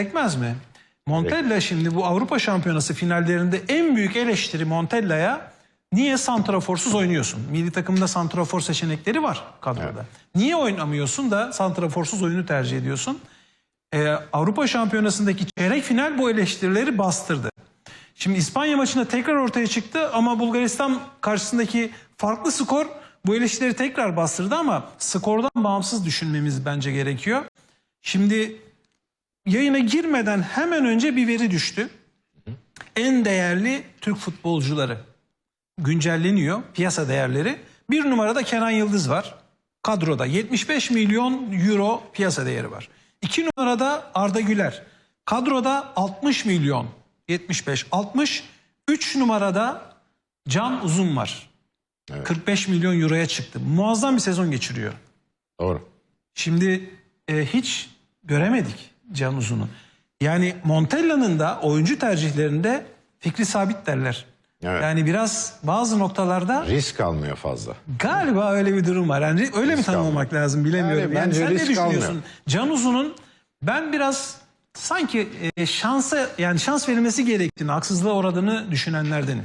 gerekmez mi? Montella şimdi bu Avrupa Şampiyonası finallerinde en büyük eleştiri Montella'ya niye santraforsuz oynuyorsun? Milli takımda santrafor seçenekleri var kadroda. Niye oynamıyorsun da santraforsuz oyunu tercih ediyorsun? Ee, Avrupa Şampiyonası'ndaki çeyrek final bu eleştirileri bastırdı. Şimdi İspanya maçında tekrar ortaya çıktı ama Bulgaristan karşısındaki farklı skor bu eleştirileri tekrar bastırdı ama skordan bağımsız düşünmemiz bence gerekiyor. Şimdi yayına girmeden hemen önce bir veri düştü. En değerli Türk futbolcuları güncelleniyor piyasa değerleri. Bir numarada Kenan Yıldız var. Kadroda 75 milyon euro piyasa değeri var. İki numarada Arda Güler. Kadroda 60 milyon 75 60. Üç numarada Can Uzun var. 45 milyon euroya çıktı. Muazzam bir sezon geçiriyor. Doğru. Şimdi e, hiç göremedik Can Uzun'u. Yani Montella'nın da oyuncu tercihlerinde fikri sabit derler. Evet. Yani biraz bazı noktalarda Risk almıyor fazla. galiba öyle bir durum var. Yani öyle mi Risk tanımlamak lazım bilemiyorum. Yani Yani, sen ne düşünüyorsun? almıyor. Can Uzun'un ben biraz sanki e, şansa yani şans verilmesi gerektiğini, haksızlığa uğradığını düşünenlerdenim.